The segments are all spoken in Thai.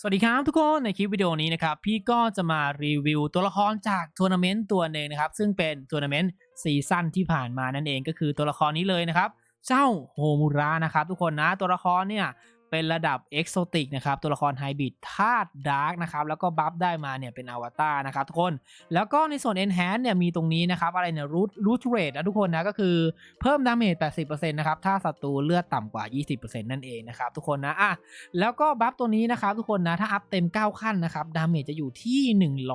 สวัสดีครับทุกคนในคลิปวิดีโอนี้นะครับพี่ก็จะมารีวิวตัวละครจากทัวร์นาเมนต์ตัวหนึ่งนะครับ ซึ่งเป็นทัวร์นาเมนต์ซีซั่นที่ผ่านมานั่นเองก็คือตัวละครนี้เลยนะครับ เจ้าโฮมูระนะครับทุกคนนะตัวละครเนี่ย เป็นระดับเอกโซติกนะครับ ตัวละครไฮบริดธาตุดาร์กนะครับ แล้วก็บัฟได้มาเนี่ยเป็นอวตารนะครับทุกคน แล้วก็ในส่วน Enhance เนี่ยมีตรงนี้นะครับ อะไรเนี่ยรูทรูทเรทนะทุกคนนะ ก็คือเพิ่มดาเมจ 80%นะครับ ถ้าศัตรูเลือดต่ำกว่า 20%นั่นเองนะครับทุกคนนะอะแล้วก็บัฟตัวนี้นะครับทุกคนนะ ถ้าอัพเต็ม 9 ขั้นนะครับ ดาเมจจะอยู่ที่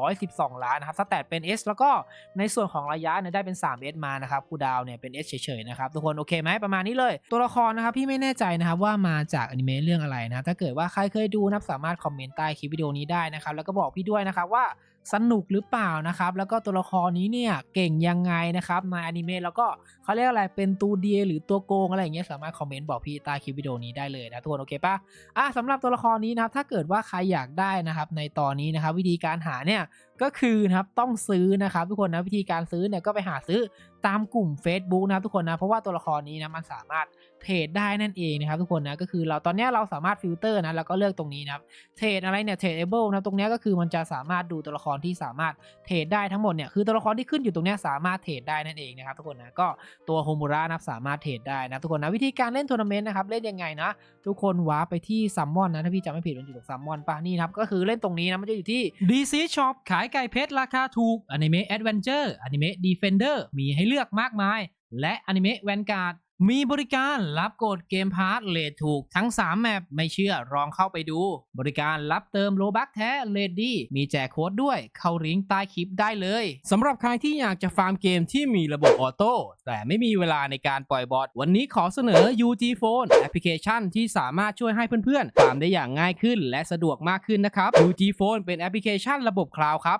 112 ล้านนะครับสแตทเป็น S แล้วก็ในส่วนของระยะเนี่ยได้เป็น 3S มานะครับคูดาวเนี่ยเป็น S เฉยๆนะครับทุกคนโอเคไหมประมาณนี้เลย ตัวละครนะครับพี่ไม่แน่ใจนะครับว่ามาจากอนิเมะเรื่องอะไรนะถ้าเกิดว่าใครเคยดูนับสามารถคอมเมนต์ใต้คลิปวิดีโอนี้ได้นะครับแล้วก็บอกพี่ด้วยนะครับว่าสนุกหรือเปล่านะครับแล้วก็ตัวละครนี้เนี่ยเก่งยังไงนะครับในอนิเมะแล้วก็เขาเรียกอะไรเป็นตัวเดียหรือตัวโกงอะไรอย่างเงี้ยสามารถคอมเมนต์บอกพี่ใต้คลิปวิดีโอนี้ได้เลยนะทุกคนโอเคปะอะสำหรับตัวละครนี้นะครับถ้าเกิดว่าใครอยากได้นะครับในตอนนี้นะครับวิธีการหาเนี่ย ก็คือนะครับต้องซื้อนะครับทุกคนนะวิธีการซื้อเนี่ยก็ไปหาซื้อตามกลุ่ม Facebook นะครับทุกคนนะเพราะว่าตัวละครนี้นะมันสามารถเทรดได้นั่นเองนะครับทุกคนนะก็คือเราตอนนี้เราสามารถฟิลเตอร์นะแล้วก็เลือกตรงนี้นะครับเทรดอะไรเนี่ยเทรดเอเบิลนะตรงนี้ก็คือมันจะสามารถดูตัวละครที่สามารถเทรดได้ทั้งหมดเนี่ยคือตัวละครที่ขึ้นอยู่ตรงนี้สามารถเทรดได้นั่นเองนะครับทุกคนนะก็ตัวโฮมูระนะสามารถเทรดได้นะทุกคนนะวิธีการเล่นทัวร์นาเมนต์นะครับเล่นยังไงนะทุกคนว้าร์ปไปที่ซัมมอนนะถ้าพี่จำไม่ผิดมันอยู่ตรงซัมมอนป่ะนี่ครับก็คือเล่นตรงนี้นะมันจะอยู่ที่ DC Shop ขายไก่เพชรราคาถูก อนิเมะแอดเวนเจอร์ อนิเมะดีเฟนเดอร์ มีให้เลือกมากมาย และอนิเมะแวนการ์ด มีบริการรับกดเกมพาร์ทเลทถูกทั้ง 3 แมปไม่เชื่อลองเข้าไปดู บริการรับเติมโลบักแท้เลดดี้มีแจกโค้ดด้วย เข้าลิงก์ใต้คลิปได้เลยสำหรับใครที่อยากจะฟาร์มเกมที่มีระบบออโต้แต่ไม่มีเวลาในการปล่อยบอทวันนี้ขอเสนอ UG Phone แอปพลิเคชันที่สามารถช่วยให้เพื่อนๆฟาร์มได้อย่างง่ายขึ้น และสะดวกมากขึ้นนะครับ UG Phone เป็นแอปพลิเคชันระบบคลาวด์ครับ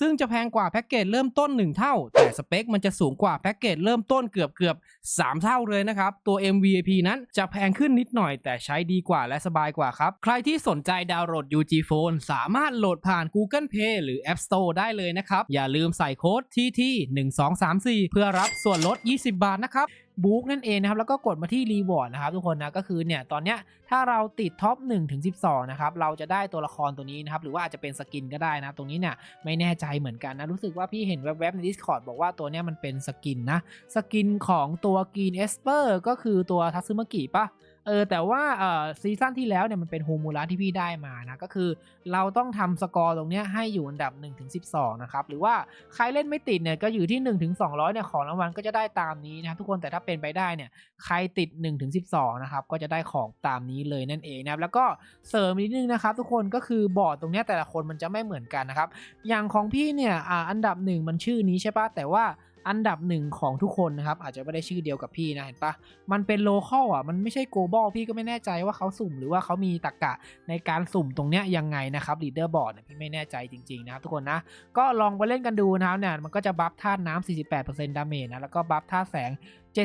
ซึ่งจะแพงกว่าแพ็กเกจเริ่มต้น 1 เท่า แต่สเปคมันจะสูงกว่าแพ็กเกจเริ่มต้นเกือบเกือบ3 เท่าเลยนะครับ ตัว MVP นั้นจะแพงขึ้นนิดหน่อย แต่ใช้ดีกว่าและสบายกว่าครับ ใครที่สนใจดาวน์โหลด UG Phone สามารถโหลดผ่าน Google Play หรือ App Store ได้เลยนะครับ อย่าลืมใส่โค้ด TT 1 2 3 4 เพื่อรับส่วนลด 20 บาทนะครับ บุ๊กนั่นเองนะครับแล้วก็กดมาที่รีวอร์ดนะครับทุกคนนะก็คือเนี่ยตอนเนี้ยถ้าเราติดท็อป1ถึง12นะครับเราจะได้ตัวละครตัวนี้นะครับหรือว่าอาจจะเป็นสกินก็ได้นะ ตรงนี้เนี่ยไม่แน่ใจเหมือนกันนะรู้สึกว่าพี่เห็นแวบๆใน Discord บอกว่าตัวเนี้ยมันเป็นสกินนะสกินของตัวกรีนเอสเปอร์ก็คือตัวทัซึมากิปะ เออแต่ว่าเอ่อซีซั่นที่แล้วเนี่ยมันเป็นโฮมูระที่พี่ได้มานะก็คือเราต้องทำสกอร์ตรงเนี้ยให้อยู่อันดับ1ถึง12นะครับหรือว่าใครเล่นไม่ติดเนี่ยก็อยู่ที่1ถึง200เนี่ยของรางวัลก็จะได้ตามนี้นะทุกคนแต่ถ้าเป็นไปได้เนี่ยใครติด1ถึง12นะครับก็จะได้ของตามนี้เลยนั่นเองนะครับแล้วก็เสริมนิดนึงนะครับทุกคนก็คือบอร์ดตรงเนี้ยแต่ละคนมันจะไม่เหมือนกันนะครับอย่างของพี่เนี่ยอ่าอันดับหนึ่งมันชื่อนี้ใช่ปะแต่ว่า อันดับหนึ่งของทุกคนนะครับอาจจะไม่ได้ชื่อเดียวกับพี่นะเห็นปะมันเป็นโลเคอลอะมันไม่ใช่โกลบอลพี่ก็ไม่แน่ใจว่าเขาสุ่มหรือว่าเขามีตรกกะในการสุ่มตรงเนี้ยยังไงนะครับลีดเดอร์บอร์ดพี่ไม่แน่ใจจริงๆนะครับทุกคนนะ ก็ลองไปเล่นกันดูนะครับเนี่ยมันก็จะบัฟธาตุน้ำ48%ดาเมจนะแล้วก็บัฟธาตุแสง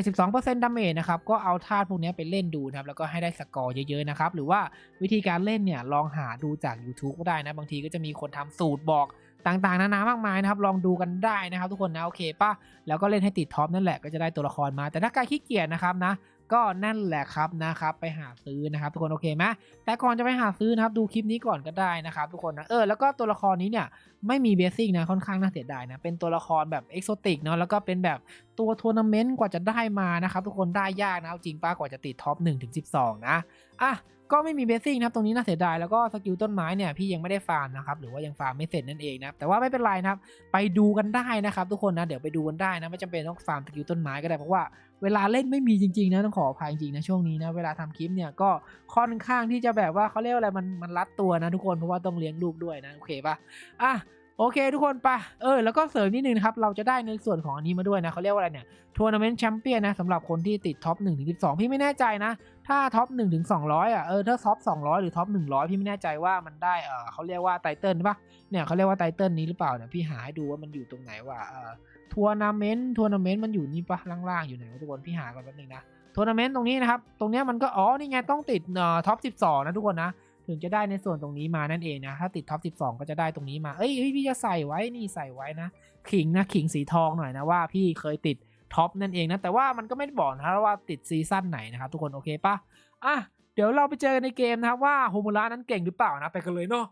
72%ดาเมจนะครับ ก็เอาธาตุพวกนี้ไปเล่นดูนะครับ แล้วก็ให้ได้สกอร์เยอะๆนะครับ หรือว่าวิธีการเล่นเนี่ย ลองหาดูจาก YouTube ก็ได้นะ บางทีก็จะมีคนทำสูตรบอก ต่างๆ นานามากมายนะครับ ลองดูกันได้นะครับ ทุกคนนะโอเคป่ะแล้วก็เล่นให้ติดท็อปนั่นแหละก็จะได้ตัวละครมาแต่ถ้าใครขี้เกียจนะครับนะก็นั่นแหละครับนะครับไปหาซื้อนะครับ ทุกคนโอเคไหมแต่ก่อนจะไปหาซื้อนะครับดูคลิปนี้ก่อนก็ได้นะครับ ทุกคนนะเออแล้วก็ตัวละครนี้เนี่ยไม่มีเบสิกนะค่อนข้างน่าเสียดายนะเป็นตัวละครแบบเอกโซติกเนาะแล้วก็เป็นแบบตัวทัวร์นาเมนต์กว่าจะได้มานะครับ ทุกคนได้ยากนะจริงป้ากว่าจะติดท็อป1ถึง12 นะอะ ก็ไม่มีเบสซิ่งนะครับตรงนี้น่าเสียดายแล้วก็สกิลต้นไม้เนี่ยพี่ยังไม่ได้ฟาร์มนะครับหรือว่ายังฟาร์มไม่เสร็จนั่นเองนะแต่ว่าไม่เป็นไรนะครับไปดูกันได้นะครับทุกคนนะเดี๋ยวไปดูกันได้นะไม่จำเป็นต้องฟาร์มสกิลต้นไม้ก็ได้เพราะว่าเวลาเล่นไม่มีจริงๆนะต้องขออภัยจริงๆนะช่วงนี้นะเวลาทำคลิปเนี่ยก็ค่อนข้างที่จะแบบว่าเขาเรียกว่าอะไรมันมันรัดตัวนะทุกคนเพราะว่าต้องเลี้ยงลูกด้วยนะโอเคปะอะ โอเคทุกคนปะเออแล้วก็เสริมนิดนึงนะครับ เราจะได้ในส่วนของอันนี้มาด้วยนะเขาเรียกว่าอะไรเนี่ยทัวร์นาเมนต์แชมเปี้ยนนะสำหรับคนที่ติดท็อป1ถึง12พี่ไม่แน่ใจนะ ถ้าท็อป1ถึง200อะเออถ้าท็อป200 หรือท็อป100 พี่ไม่แน่ใจว่ามันได้เออเขาเรียกว่าไตเติลปะเนี่ยเขาเรียกว่าไตเติลนี้หรือเปล่าเนี่ยพี่หาให้ดูว่ามันอยู่ตรงไหนว่าเออทัวร์นาเมนต์ทัวร์นาเมนต์มันอยู่นี่ปะล่างๆอยู่ไหนทุกคนพี่หาก่อนแป๊บนึงนะทัวร์นาเมนต์ตรงนี้นะครับตรงเนี้ยมันก็อ๋อนี่ไงต้องติดเอ่อท็อป12 นะทุกคนนะ ถึงจะได้ในส่วนตรงนี้มานั่นเองนะ ถ้าติดท็อป 12 ก็จะได้ตรงนี้มา เอ้ยพี่จะใส่ไว้นี่ใส่ไว้นะ ขิงนะขิงสีทองหน่อยนะว่าพี่เคยติดท็อปนั่นเองนะ แต่ว่ามันก็ไม่ได้บอกนะว่าติดซีซั่นไหนนะครับทุกคนโอเคปะอะเดี๋ยวเราไปเจอกันในเกมนะครับว่าโฮมูระนั้นเก่งหรือเปล่านะไปกันเลยเนาะ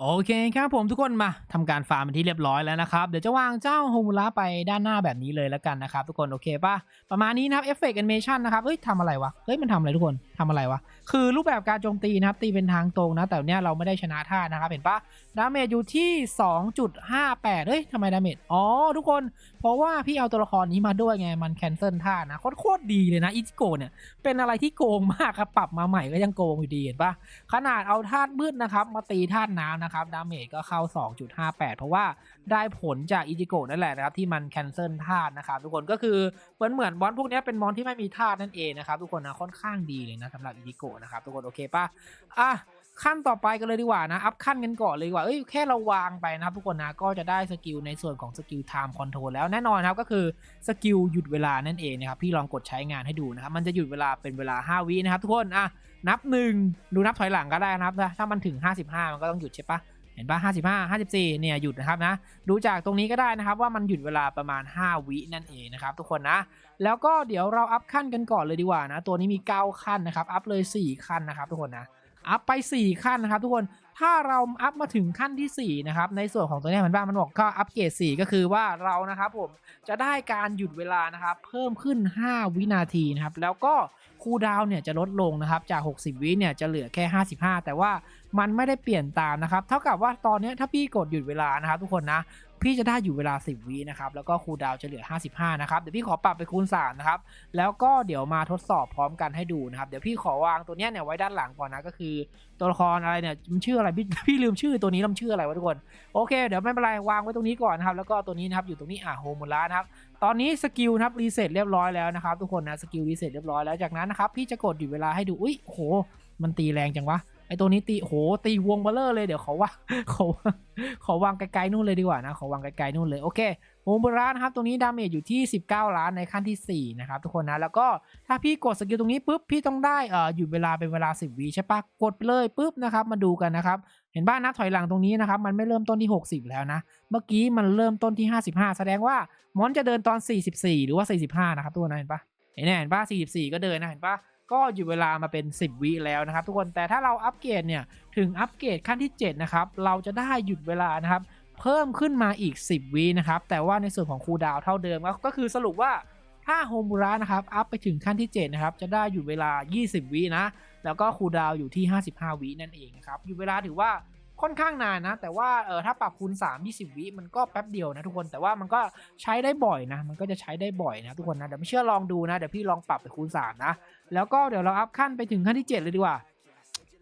โอเคครับผมทุกคนมาทำการฟาร์มที่เรียบร้อยแล้วนะครับเดี๋ยวจะวางเจ้าโฮมูระไปด้านหน้าแบบนี้เลยแล้วกันนะครับทุกคนโอเคปะประมาณนี้นะครับเอฟเฟกต์แอนิเมชันนะครับเฮ้ยทำอะไรวะเฮ้ยมันทำอะไรทุกคนทำอะไรวะคือรูปแบบการโจมตีนะครับตีเป็นทางตรงนะ แต่เนี้ยเราไม่ได้ชนะท่านะครับเห็นปะดาเมจอยู่ที่ 2.58เฮ้ยทำไมดาเมจอ๋อทุกคน เพราะว่าพี่เอาตัวละครนี้มาด้วยไงมันแคนเซิลท่านะโคตรดีเลยนะอิจิโกเนี่ยเป็นอะไรที่โกงมากครับปรับมาใหม่ก็ยังโกงอยู่ดีเห็นปะขนาดเอาธาตุมืดนะครับมาตีธาตุน้ำนะครับดาเมจก็เข้า 2.58 เพราะว่าได้ผลจากอิจิโกะนั่นแหละนะครับที่มันแคนเซิลธาตุนะครับทุกคนก็คือเหมือนเหมือนมอนพวกนี้เป็นมอนที่ไม่มีธาตุนั่นเองนะครับทุกคนนะค่อนข้างดีเลยนะสำหรับอิจิโกะนะครับทุกคนโอเคปะอะ ขั้นต่อไปกันเลยดีกว่านะ อัพขั้นกันก่อนเลยดีกว่า เอ้ยแค่เราวางไปนะครับทุกคนนะ ก็จะได้สกิลในส่วนของสกิลไทม์คอนโทรลแล้วแน่นอนครับก็คือสกิลหยุดเวลานั่นเองนะครับ พี่ลองกดใช้งานให้ดูนะครับ มันจะหยุดเวลาเป็นเวลา 5 วินะครับทุกคนอะนับหนึ่งดูนับถอยหลังก็ได้นะครับ ถ้ามันถึง 55 มันก็ต้องหยุดใช่ปะเห็นปะ55 54 เนี่ยหยุดนะครับนะ ดูจากตรงนี้ก็ได้นะครับว่ามันหยุดเวลาประมาณ 5 วินั่นเองนะครับทุกคนนะ แล้วก็เดี๋ยวเราอัพขั้นกันก่อนเลยดีกว่านะ ตัวนี้มี 9 ขั้นนะครับ อัพเลย 4 ขั้นนะครับทุกคนนะ อัพไป 4 ขั้นนะครับทุกคนถ้าเราอัพมาถึงขั้นที่ 4 นะครับ ในส่วนของตัวนี้มันบ้างมันบอกก็อัพเกรด 4 ก็คือว่าเรานะครับผมจะได้การหยุดเวลานะครับ เพิ่มขึ้น 5 วินาทีนะครับ แล้วก็คูดาวเนี่ยจะลดลงนะครับ จาก 60 วิเนี่ยจะเหลือแค่ 55 แต่ว่ามันไม่ได้เปลี่ยนตามนะครับ เท่ากับว่าตอนนี้ถ้าพี่กดหยุดเวลานะครับทุกคนนะ พี่จะได้อยู่เวลา 10วินะครับ แล้วก็คูลดาวน์จะเหลือ 55 นะครับ เดี๋ยวพี่ขอปรับไปคูณ3นะครับ แล้วก็เดี๋ยวมาทดสอบพร้อมกันให้ดูนะครับ เดี๋ยวพี่ขอวางตัวเนี้ยเนี่ยไว้ด้านหลังก่อนนะ ก็คือตัวละครอะไรเนี่ยมันชื่ออะไรพี่พี่ลืมชื่อตัวนี้ล้วมันชื่ออะไรวะทุกคน โอเค เดี๋ยวไม่เป็นไรวางไว้ตรงนี้ก่อนนะครับ แล้วก็ตัวนี้นะครับอยู่ตรงนี้อะโฮมูระนะครับ ตอนนี้สกิลนะครับรีเซ็ตเรียบร้อยแล้วนะครับทุกคนนะ สกิลรีเซ็ตเรียบร้อยแล้ว จากนั้นนะครับพี่จะกดหยุดเวลาให้ดู อุ้ยโห มันตีแรงจังวะ ไอตัวนี้ตีโหตีวงเบลเลอร์เลยเดี๋ยวเขาว่าเขาขอวางไกลๆนู่นเลยดีกว่านะขอวางไกลๆนู่นเลยโอเคโฮมบรานะครับตรงนี้ดาเมจอยู่ที่ 19 ล้านในขั้นที่ 4 นะครับทุกคนนะแล้วก็ถ้าพี่กดสกิลตรงนี้ปุ๊บพี่ต้องได้เอ่อหยุดเวลาเป็นเวลา 10วิใช่ปะกดไปเลยปุ๊บนะครับมาดูกันนะครับเห็นบ้านนับถอยหลังตรงนี้นะครับมันไม่เริ่มต้นที่ 60 แล้วนะ เมื่อกี้มันเริ่มต้นที่ 55 แสดงว่ามอนจะเดินตอน 44 หรือว่า 45 นะครับทุกคนนะเห็นปะเห็นไหมเห็นปะ44 ก็เดินนะเห็นปะ ก็หยุดเวลามาเป็น 10 วิแล้วนะครับทุกคนแต่ถ้าเราอัปเกรดเนี่ยถึงอัปเกรดขั้นที่7นะครับเราจะได้หยุดเวลานะครับเพิ่มขึ้นมาอีก 10 วินะครับแต่ว่าในส่วนของคูดาวเท่าเดิมก็ก็คือสรุปว่าถ้าโฮมูระนะครับอัพไปถึงขั้นที่7นะครับจะได้อยู่เวลา 20 วินะแล้วก็คูดาวอยู่ที่ 55 วินั่นเองนะครับอยู่เวลาถือว่า ค่อนข้างนานนะ แต่ว่าเออถ้าปรับคูณ3 20 วิมันก็แป๊บเดียวนะทุกคนแต่ว่ามันก็ใช้ได้บ่อยนะ มันก็จะใช้ได้บ่อยนะทุกคนนะเดี๋ยวไม่เชื่อลองดูนะเดี๋ยวพี่ลองปรับไปคูณ3นะแล้วก็เดี๋ยวเราอัพขั้นไปถึงขั้นที่ 7 เลยดีกว่า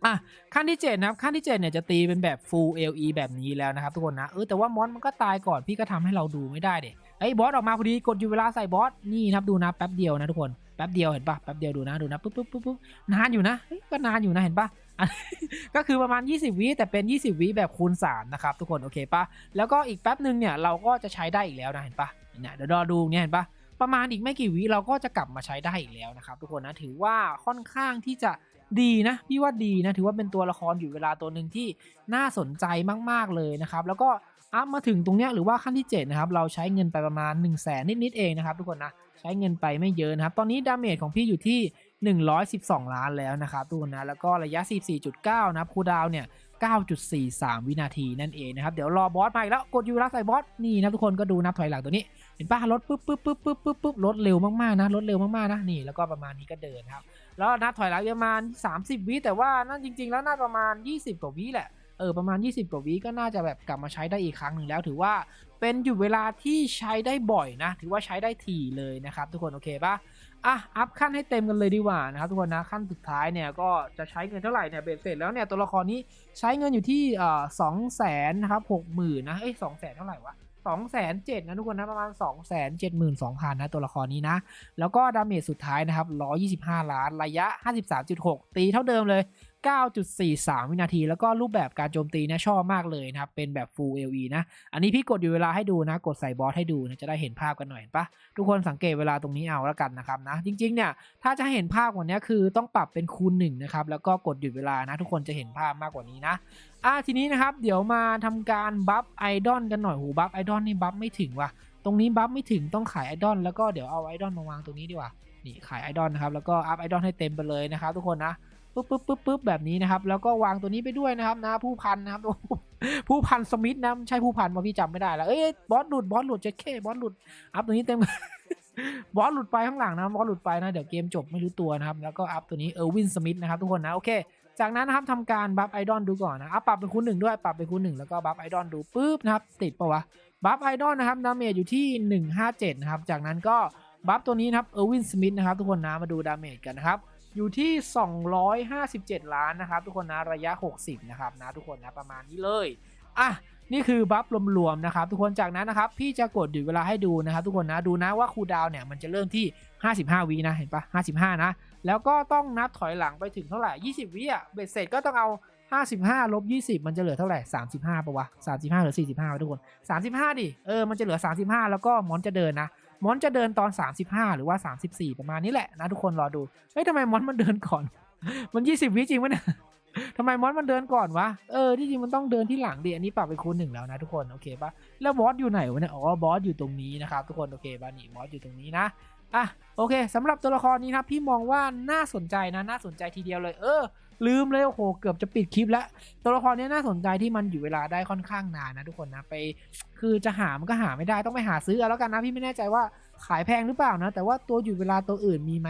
อะขั้นที่7นะครับขั้นที่7เนี่ยจะตีเป็นแบบ full LE แบบนี้แล้วนะครับทุกคนนะเออแต่ว่ามอนมันก็ตายก่อนพี่ก็ทำให้เราดูไม่ได้เด็ไอ้บอสออกมาพอดีกดอยู่เวลาใส่บอสนี่นะครับดูนะแป๊บเดียวนะทุกคนแป๊บเดียวเห็นปะแป๊บเดียวดูนะดูนะปุ๊บปุ๊บปุ๊บนานอยู่นะก็นานอยู่นะเห็นปะ ก็คือประมาณ 20 วิแต่เป็น 20 วิแบบคูณ 3 นะครับ ทุกคนโอเคปะแล้วก็อีกแป๊บหนึ่งเนี่ยเราก็จะใช้ได้อีกแล้วนะเห็นปะเนี่ยเดี๋ยวรอดูเนี่ยเห็นปะประมาณอีกไม่กี่วิเราก็จะกลับมาใช้ได้อีกแล้วนะครับ ทุกคนนะถือว่าค่อนข้างที่จะดีนะพี่ว่าดีนะถือว่าเป็นตัวละครอยู่เวลาตัวหนึ่งที่น่าสนใจมาก ๆเลยนะครับแล้วก็อัพมาถึงตรงเนี้ยหรือว่าขั้นที่7นะครับเราใช้เงินไปประมาณ 1 0 0 0 0แสนนิดๆเองนะครับทุกคนนะใช้เงินไปไม่เยอะนะครับตอนนี้ดาเมจของพี่อยู่ที่ 112 ล้านแล้วนะครับทุกคนนะแล้วก็ระยะ44.9 นะครับคูดาวน์เนี่ย 9.43 วินาทีนั่นเองนะครับ เดี๋ยวรอบอสมาอีกแล้ว กดยูรักใส่บอส นี่นะทุกคนก็ดูนับถอยหลังตัวนี้ เห็นป่ะรถปุ๊บปุ๊บปุ๊บปุ๊บปุ๊บปุ๊บรถเร็วมากๆนะรถเร็วมากๆนะนี่แล้วก็ประมาณนี้ก็เดินครับ แล้วนับถอยหลังประมาณ 30 วิแต่ว่านั่นจริง ๆ แล้วน่าประมาณ 20 กว่าวิแหละเออประมาณ 20 กว่าวิก็น่าจะแบบกลับมาใช้ได้อีกครั้งหนึ่งแล้ว ถือว่าเป็นหยุดเวลาที่ใช้ได้บ่อยนะ ถือว่าใช้ได้ถี่เลยนะครับทุกคนโอเคปะ อะอัพขั้นให้เต็มกันเลยดีกว่านะครับทุกคนนะขั้นสุดท้ายเนี่ยก็จะใช้เงินเท่าไหร่เนี่ยเบ็ดเสร็จแล้วเนี่ยตัวละครนี้ใช้เงินอยู่ที่เอ่อสองแสนนะครับหกหมื่นนะเอ้ยสองแสนเท่าไหร่วะสองแสนเจ็ดนะทุกคนนะประมาณสองแสนเจ็ดหมื่นสองพันนะตัวละครนี้นะ แล้วก็ดาเมจสุดท้ายนะครับร้อยี่สิบห้าล้านระยะห้าสิบสามจุดหกตีเท่าเดิมเลย 9.43 วินาที แล้วก็รูปแบบการโจมตีนี่ยชอบมากเลยนะครับ เป็นแบบ Full LE นะ อันนี้พี่กดอยู่เวลาให้ดูนะ กดใส่บอสให้ดูนะ จะได้เห็นภาพกันหน่อยปะทุกคนสังเกตเวลาตรงนี้เอาแล้วกันนะครับนะ จริงๆเนี่ย ถ้าจะเห็นภาพกว่านี้คือต้องปรับเป็นคูณ1นะครับ แล้วก็กดหยุดเวลานะ ทุกคนจะเห็นภาพมากกว่านี้นะอะทีนี้นะครับเดี๋ยวมาทำการบัฟไอดอลกันหน่อยหูบัฟไอดอลนี่บัฟไม่ถึงว่ะตรงนี้บัฟไม่ถึงต้องขายไอดอลแล้วก็เดี๋ยวเอาไอดอลมาวางตรงนี้ดีกว่านี่ขายไอดอลนะครับแล้วก็อัพไอดอลให้เต็มไปเลยนะครับทุกคนนะ ปึ๊บปึ๊บปึ๊บปึ๊บแบบนี้นะครับ แล้วก็วางตัวนี้ไปด้วยนะครับนะผู้พันนะครับผู้พันสมิธนะไม่ใช่ผู้พันมาพี่จำไม่ได้แล้วเอ้ยบอสหลุดบอสหลุดเจ๊เคบอสหลุดอัพตัวนี้เต็มบอสหลุดไปข้างหลังนะบอสหลุดไปนะเดี๋ยวเกมจบไม่รู้ตัวนะครับแล้วก็อัพตัวนี้เออร์วินสมิธนะครับทุกคนนะโอเคจากนั้นนะครับทำการบัฟไอดอลดูก่อนนะอัพปรับเป็นคูณหนึ่งด้วยปรับเป็นคูณหนึ่งแล้วก็บัฟไอดอลดูปุ๊บนะครับติดปะวะบัฟไอดอลนะครับดาเมจอยู่ที่ 157 นะครับ จากนั้นก็บัฟตัวนี้นะครับเออร์วินสมิธนะครับทุกคนนะมาดูดาเมจกันนะครับ อยู่ที่ 257 ล้านนะครับ ทุกคนนะระยะ 60 นะครับนะทุกคนนะประมาณนี้เลยอะนี่คือบัฟรวมๆนะครับทุกคนจากนั้นนะครับพี่จะกดหยุดเวลาให้ดูนะครับทุกคนนะดูนะว่าคูดาวเนี่ยมันจะเริ่มที่ 55วินะเห็นปะ55 นะ แล้วก็ต้องนับถอยหลังไปถึงเท่าไหร่ 20วิอะเบ็ดเสร็จก็ต้องเอา55ลบ20 มันจะเหลือเท่าไหร่ 35ปะวะ 35 หรือ 45ทุกคน 35 ดิ เออ มันจะเหลือ 35 แล้วก็มอนจะเดินนะ มอนจะเดินตอน 35 หรือว่า 34 ประมาณนี้แหละนะทุกคนรอดู เฮ้ยทำไมมอนมันเดินก่อน มัน 20 วิจริงวะเนี่ยทำไมมอนมันเดินก่อนวะ เออ ที่จริงมันต้องเดินที่หลังดิ อันนี้ปรับไปคูณหนึ่งแล้วนะทุกคน โอเคปะแล้วบอสอยู่ไหนวะเนี่ย อ๋อ บอสอยู่ตรงนี้นะครับทุกคน โอเคปะนี่บอสอยู่ตรงนี้นะ อะ โอเคสำหรับตัวละครนี้ครับ พี่มองว่าน่าสนใจนะ น่าสนใจทีเดียวเลย เออ ลืมเลยโอ้โหเกือบจะปิดคลิปแล้วตัวละครนี้น่าสนใจที่มันอยู่เวลาได้ค่อนข้างนานนะทุกคนนะไป คือจะหามันก็หาไม่ได้ต้องไปหาซื้อเอาแล้วกันนะพี่ไม่แน่ใจว่าขายแพงหรือเปล่านะ แต่ว่าตัวอยู่เวลาตัวอื่นมีไหม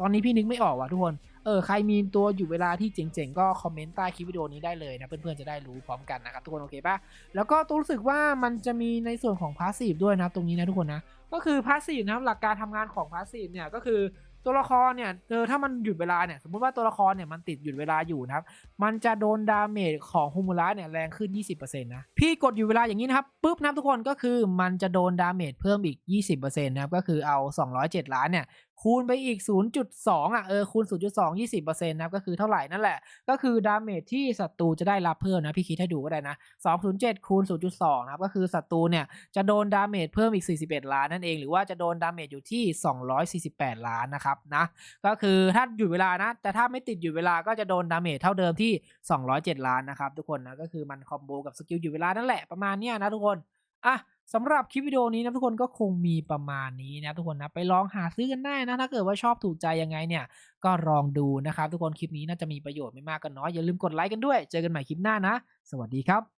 ตอนนี้พี่นึกไม่ออกว่ะทุกคนเออใครมีตัวอยู่เวลาที่เจ๋งๆ ก็คอมเมนต์ใต้คลิปวิดีโอนี้ได้เลยนะเพื่อนๆจะได้รู้พร้อมกันนะครับทุกคนโอเคปะแล้วก็ตัวรู้สึกว่ามันจะมีในส่วนของพาสซีฟด้วยนะตรงนี้นะทุกคนนะก็คือพาสซีฟนะครับหลักการทำงานของพาสซีฟเนี่ยก็คือ ตัวละครเนี่ยเออถ้ามันหยุดเวลาเนี่ยสมมติว่าตัวละครเนี่ยมันติดหยุดเวลาอยู่นะครับมันจะโดนดาเมจของฮูมูระเนี่ยแรงขึ้น 20%นะพี่กดอยู่เวลาอย่างนี้นะครับปุ๊บนะทุกคนก็คือมันจะโดนดาเมจเพิ่มอีก 20%นะครับก็คือเอา 207 ล้านเนี่ยคูณไปอีก 0.2 อะ เออ คูณ 0.2 20%นะครับ ก็คือเท่าไหร่นั่นแหละ ก็คือดาเมจที่ศัตรูจะได้รับเพิ่มนะ พี่คิดให้ดูก็ได้นะ 207 คูณ 0.2 นะครับ ก็คือศัตรูเนี่ยจะโดนดาเมจเพิ่มอีก 41 ล้านนั่นเอง หรือว่าจะโดนดาเมจอยู่ที่ 248 ล้านนะครับนะ ก็คือถ้าหยุดเวลานะ แต่ถ้าไม่ติดหยุดเวลาก็จะโดนดาเมจเท่าเดิมที่ 207 ล้านนะครับทุกคนนะ ก็คือมันคอมโบกับสกิลหยุดเวลานั่นแหละประมาณเนี้ยนะทุกคน อะสำหรับคลิปวิดีโอนี้นะทุกคนก็คงมีประมาณนี้นะทุกคนนะไปลองหาซื้อกันได้นะถ้าเกิดว่าชอบถูกใจยังไงเนี่ยก็ลองดูนะครับทุกคนคลิปนี้น่าจะมีประโยชน์ไม่มากก็น้อยอย่าลืมกดไลค์กันด้วย เจอกันใหม่คลิปหน้านะ สวัสดีครับ